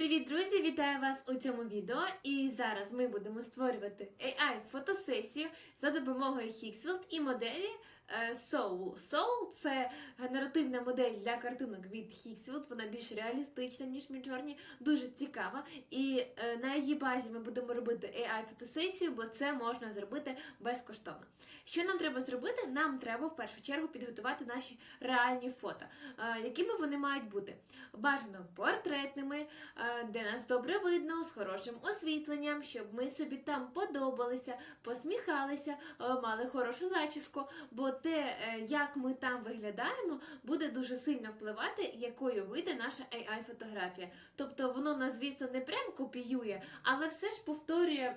Привіт, друзі! Вітаю вас у цьому відео. І зараз ми будемо створювати AI-фотосесію за допомогою Hixfield і моделі Soul. Soul – це генеративна модель для картинок від Hixfield. Вона більш реалістична, ніж Midjourney, дуже цікава. І е, на її базі ми будемо робити AI-фотосесію, бо це можна зробити безкоштовно. Що нам треба зробити? Нам треба в першу чергу підготувати наші реальні фото. Е, Якими вони мають бути? Бажано портретними, е, де нас добре видно, з хорошим освітленням, щоб ми собі там подобалися, посміхалися, е, мали хорошу зачіску. Бо те, е, як ми там виглядаємо, буде дуже сильно впливати, якою вийде наша AI-фотографія. Тобто воно нас, звісно, не прям копіює, але все ж повторює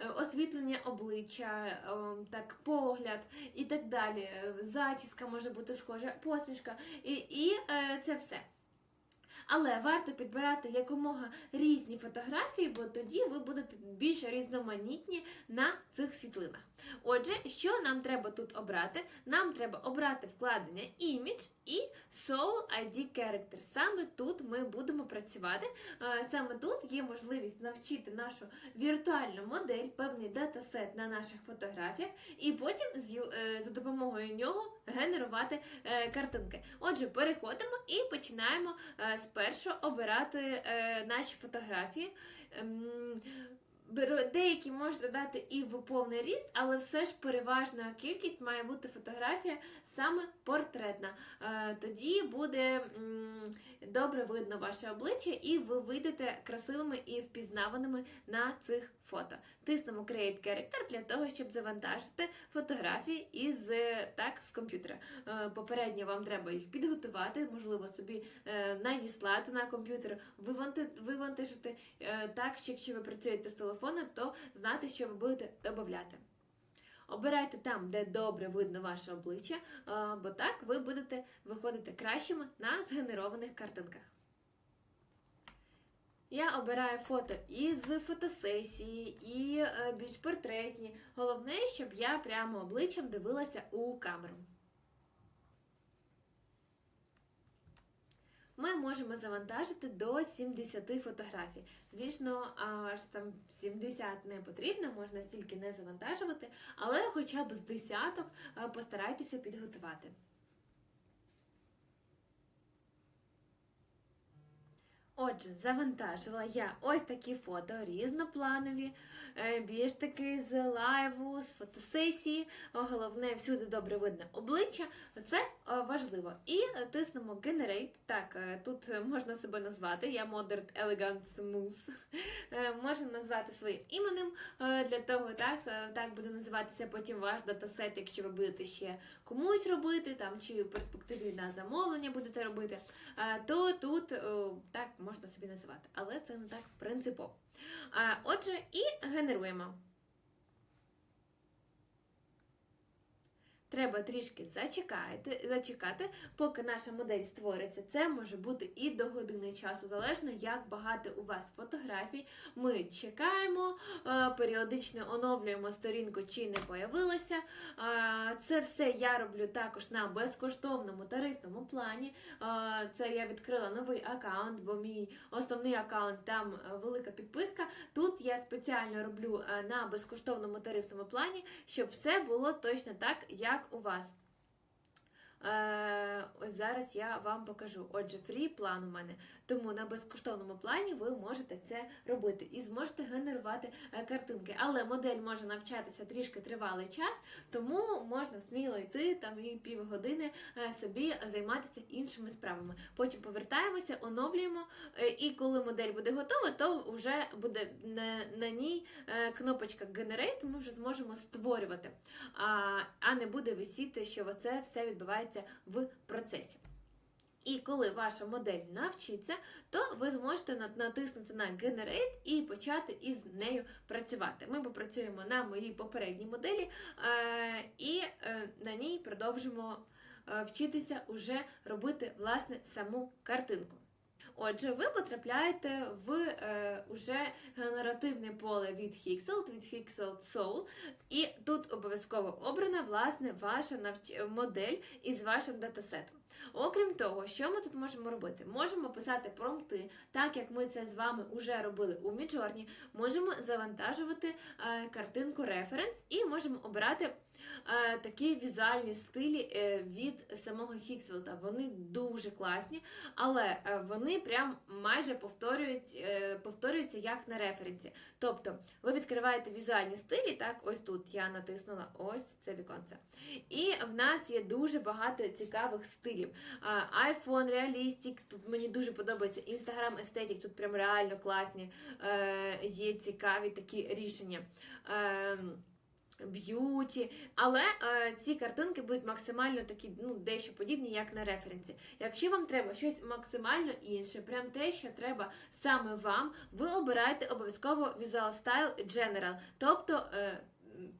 е, освітлення обличчя, е, так, погляд і так далі. Зачіска може бути схожа, посмішка, і, і це все. Але варто підбирати якомога різні фотографії, бо тоді ви будете більш різноманітні на цих світлинах. Отже, що нам треба тут обрати? Нам треба обрати вкладення Image і Soul ID Character. Саме тут ми будемо працювати. Е, Саме тут є можливість навчити нашу віртуальну модель, певний датасет на наших фотографіях, і потім е, за допомогою нього генерувати е, картинки. Отже, переходимо і починаємо спершу обирати наші фотографії. Деякі можна дати і в повний ріст, але все ж переважна кількість має бути фотографія саме портретна. Е, Тоді буде добре видно ваше обличчя, і ви вийдете красивими і впізнаваними на цих фото. Тиснемо Create Character для того, щоб завантажити фотографії із е, так з комп'ютера. Е, Попередньо вам треба їх підготувати, можливо, собі надіслати на комп'ютер, вивантажити так, що якщо ви працюєте з телефона, то знати, що ви будете додати. Обирайте там, де добре видно ваше обличчя, бо так ви будете виходити кращими на згенерованих картинках. Я обираю фото із фотосесії, і е, більш портретні. Головне, щоб я прямо обличчям дивилася у камеру. Ми можемо завантажити до 70 фотографій. Звісно, аж там 70 не потрібно, можна стільки не завантажувати, але хоча б з десяток е, постарайтеся підготувати. Отже, завантажила я ось такі фото різнопланові, е, більш таки з лайву, з фотосесії. Головне, всюди добре видно обличчя. Це важливо. І тиснемо Generate. Так, е, тут е, можна себе назвати. Я Modern Elegant Smooth. Можна назвати своїм іменем. Для того, так, так буде називатися потім ваш датасет, якщо ви будете ще комусь робити, там чи в перспективі на замовлення будете робити, то тут е, так можна собі називати. Але це не так принципово. Отже, і генеруємо. Треба трішки зачекати, зачекати, поки наша модель створиться. Це може бути і до години часу, залежно як багато у вас фотографій. Ми чекаємо, е, періодично оновлюємо сторінку, чи не появилося. Е, Це все я роблю також на безкоштовному тарифному плані. Е, Це я відкрила новий аккаунт, бо мій основний аккаунт там велика підписка. Тут я спеціально роблю на безкоштовному тарифному плані, щоб все було точно так, як у вас. Е, ось зараз я вам покажу. Отже, фрі план у мене. Тому на безкоштовному плані ви можете це робити і зможете генерувати е, картинки. Але модель може навчатися трішки тривалий час, тому можна сміло йти там і півгодини е, собі займатися іншими справами. Потім повертаємося, оновлюємо, і коли модель буде готова, то вже буде на, на ній кнопочка Generate, ми вже зможемо створювати, а, а не буде висіти, що це все відбувається в процесі. І коли ваша модель навчиться, то ви зможете натиснути на Generate і почати із нею працювати. Ми попрацюємо на моїй попередній моделі е, і е, на ній продовжимо е, вчитися уже робити власне саму картинку. Отже, ви потрапляєте в е, уже генеративне поле від Hixel, від Hixel Soul, і тут обов'язково обрана власне ваша навч... модель із вашим датасетом. Окрім того, що ми тут можемо робити? Можемо писати промпти, так як ми це з вами вже робили у Midjourney, можемо завантажувати е, картинку референс і можемо обирати такі візуальні стилі е, від самого Хіксвелта. Вони дуже класні, але е, вони прям майже повторюють, е, повторюються як на референсі. Тобто ви відкриваєте візуальні стилі, так, ось тут я натиснула ось це віконце. І в нас є дуже багато цікавих стилів. IPhone Realistic, тут мені дуже подобається Instagram Aesthetic, тут прям реально класні е, є цікаві такі рішення. Б'юті, але е, ці картинки будуть максимально такі, ну, дещо подібні, як на референсі. Якщо вам треба щось максимально інше, прям те, що треба саме вам, ви обираєте обов'язково Visual Style General, тобто е,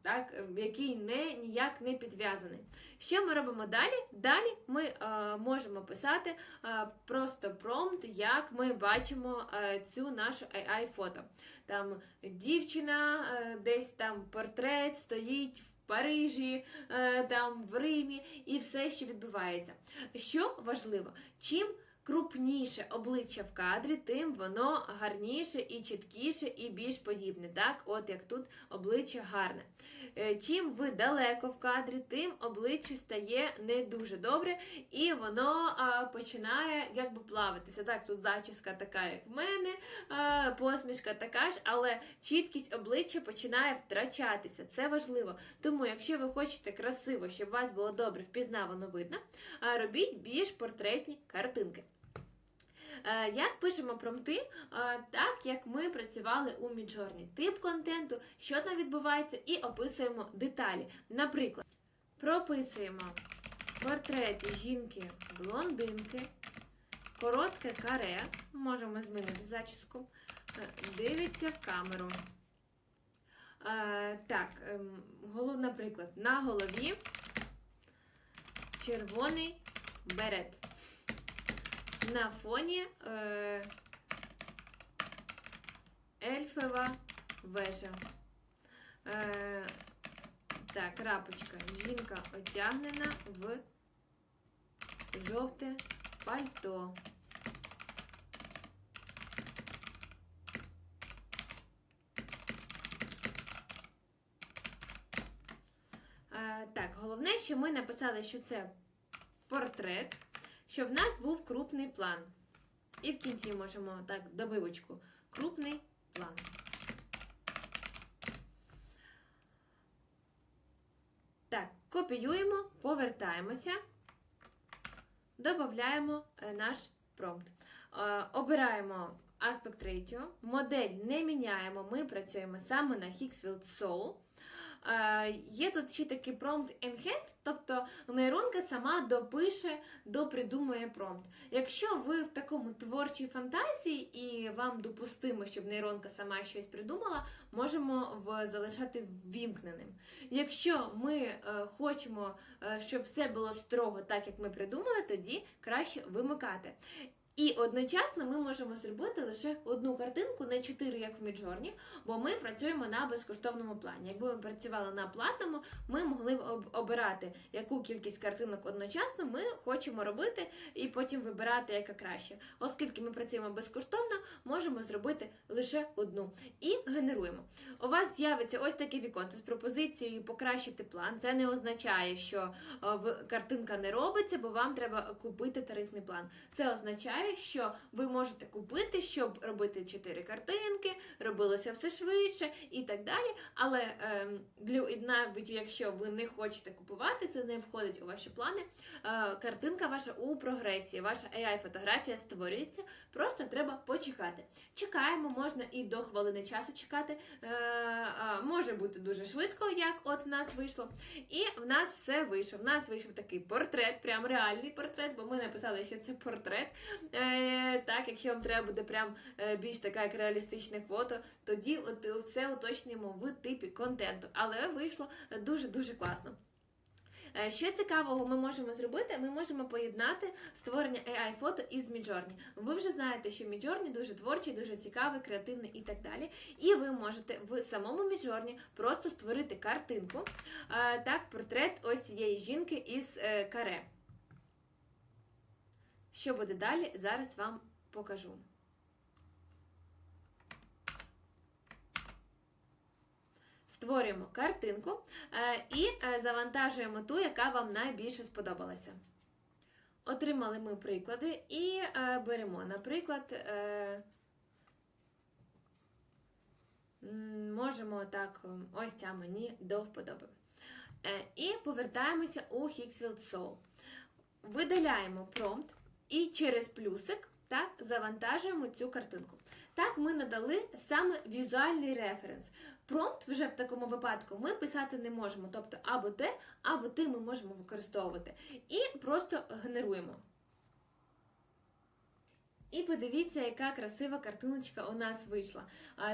так, який не, ніяк не підв'язаний. Що ми робимо далі? Далі ми е, можемо писати е, просто промпт, як ми бачимо е, цю нашу AI-фото. Там дівчина, е, десь там портрет стоїть в Парижі, е, там в Римі, і все, що відбувається. Що важливо, чим крупніше обличчя в кадрі, тим воно гарніше і чіткіше, і більш подібне. Так, от як тут обличчя гарне. Е, Чим ви далеко в кадрі, тим обличчю стає не дуже добре, і воно а, починає якби плавитися. Так, тут зачіска така, як в мене, а, посмішка така ж, але чіткість обличчя починає втрачатися. Це важливо. Тому, якщо ви хочете красиво, щоб вас було добре впізнавано видно, робіть більш портретні картинки. Е, Як пишемо промпти, Е, так як ми працювали у Midjourney. Тип контенту, що там відбувається, і описуємо деталі. Наприклад, прописуємо портрет жінки блондинки, коротке каре, можемо змінити зачіску, е, дивиться в камеру. Так, ем, наприклад, на голові червоний берет. На фоні е, ельфова вежа. Е, так, крапочка. Жінка одягнена в жовте пальто. Е, так, головне, що ми написали, що це портрет, що в нас був крупний план. І в кінці можемо так добивочку. Крупний план. Так, копіюємо, повертаємося, додаємо е, наш промпт. Е, Обираємо аспект ratio, модель не міняємо, ми працюємо саме на Higgsfield Soul. Е, Є тут ще такий промпт Enhance, тобто нейронка сама допише, допридумує промпт. Якщо ви в такому творчій фантазії і вам допустимо, щоб нейронка сама щось придумала, можемо в, залишати ввімкненим. Якщо ми е, хочемо, е, щоб все було строго так, як ми придумали, тоді краще вимикати. І одночасно ми можемо зробити лише одну картинку, не чотири, як в Midjourney, бо ми працюємо на безкоштовному плані. Якби ми працювали на платному, ми могли б обирати, яку кількість картинок одночасно ми хочемо робити, і потім вибирати, яка краще. Оскільки ми працюємо безкоштовно, можемо зробити лише одну і генеруємо. У вас з'явиться ось таке віконце з пропозицією покращити план. Це не означає, що е, картинка не робиться, бо вам треба купити тарифний план. Це означає, що ви можете купити, щоб робити 4 картинки, робилося все швидше і так далі. Але і навіть якщо ви не хочете купувати, це не входить у ваші плани. Е, картинка ваша у прогресії, ваша AI-фотографія створюється. Просто треба почекати. Чекаємо, можна і до хвилини часу чекати. Е, е, може бути дуже швидко, як от в нас вийшло. І в нас все вийшло. В нас вийшов такий портрет, прям реальний портрет, бо ми написали, що це портрет. Е, так, якщо вам треба буде прям е, більш таке як реалістичне фото, тоді от, все уточнюємо в типі контенту. Але вийшло дуже-дуже класно. Е, Що цікавого ми можемо зробити? Ми можемо поєднати створення AI-фото із Midjourney. Ви вже знаєте, що Midjourney дуже творчий, дуже цікавий, креативний і так далі. І ви можете в самому Midjourney просто створити картинку, так, портрет ось цієї жінки із каре. Що буде далі, зараз вам покажу. Створюємо картинку е, і е, завантажуємо ту, яка вам найбільше сподобалася. Отримали ми приклади і е, беремо, наприклад, можемо так, ось ця мені до вподоби. І повертаємося у Hixfield Soul. Видаляємо промпт і через плюсик так, завантажуємо цю картинку. Так, ми надали саме візуальний референс. Промпт вже в такому випадку ми писати не можемо. Тобто або те, або ти ми можемо використовувати. І просто генеруємо. І подивіться, яка красива картиночка у нас вийшла.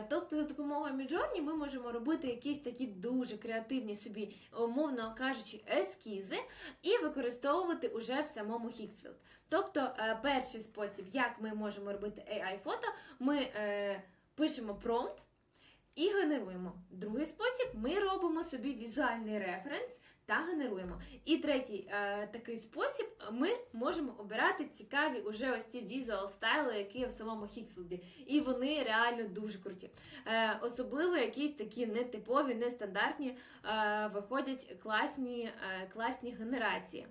Тобто, за допомогою Midjourney ми можемо робити якісь такі дуже креативні собі, умовно кажучи, ескізи, і використовувати уже в самому Hixfield. Тобто, е, перший спосіб, як ми можемо робити AI-фото, ми е, пишемо промпт і генеруємо. Другий спосіб ми робимо собі візуальний референс та генеруємо. І третій е, такий спосіб ми можемо обирати цікаві уже ось ці візуал стайли, які є в самому Hixfield. І вони реально дуже круті. Е, особливо якісь такі нетипові, нестандартні, е, виходять класні, е, класні генерації.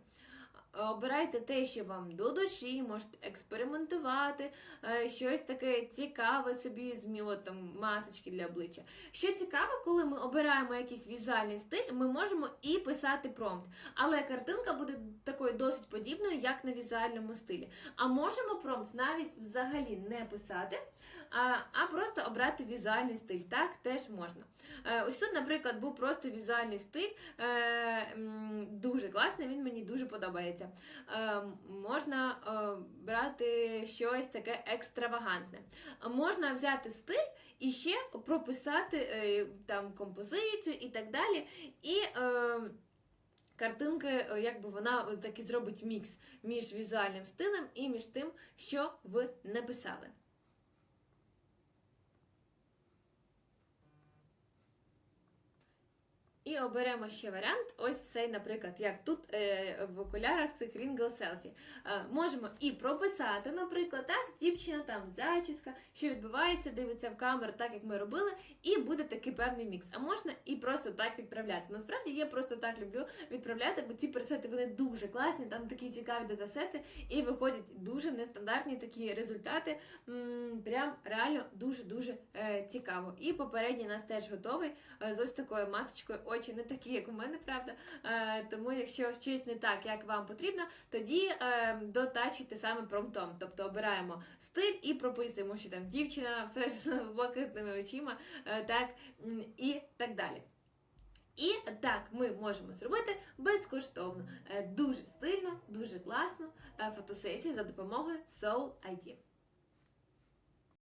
Обирайте те, що вам до душі, можете експериментувати, е, щось таке цікаве собі, змі, там, масочки для обличчя. Що цікаво, коли ми обираємо якийсь візуальний стиль, ми можемо і писати промпт. Але картинка буде такою досить подібною, як на візуальному стилі. А можемо промпт навіть взагалі не писати, а, просто обрати візуальний стиль. Так теж можна. Е, Ось тут, наприклад, був просто візуальний стиль, е, дуже класний, він мені дуже подобається. Е, Можна е, брати щось таке екстравагантне. Можна взяти стиль і ще прописати е, там композицію і так далі. І е, картинки, якби вона таки зробить мікс між візуальним стилем і між тим, що ви написали. І оберемо ще варіант. Ось цей, наприклад, як тут е, в окулярах цих Ringle Selfie. Е, можемо і прописати, наприклад, так, дівчина там зачіска, що відбувається, дивиться в камеру, так як ми робили, і буде такий певний мікс. А можна і просто так відправляти. Насправді я просто так люблю відправляти, бо ці пресети вони дуже класні, там такі цікаві датасети, і виходять дуже нестандартні такі результати. М, прям реально дуже-дуже е, цікаво. І попередній нас теж готовий е, з ось такою масочкою. Очі не такі, як у мене, правда. Е, тому, якщо щось не так, як вам потрібно, тоді е, дотачуйте саме промптом. Тобто обираємо стиль і прописуємо, що там дівчина, все ж з блакитними очима, е, так і так далі. І так ми можемо зробити безкоштовно, е, дуже стильно, дуже класну е, фотосесію за допомогою Soul ID.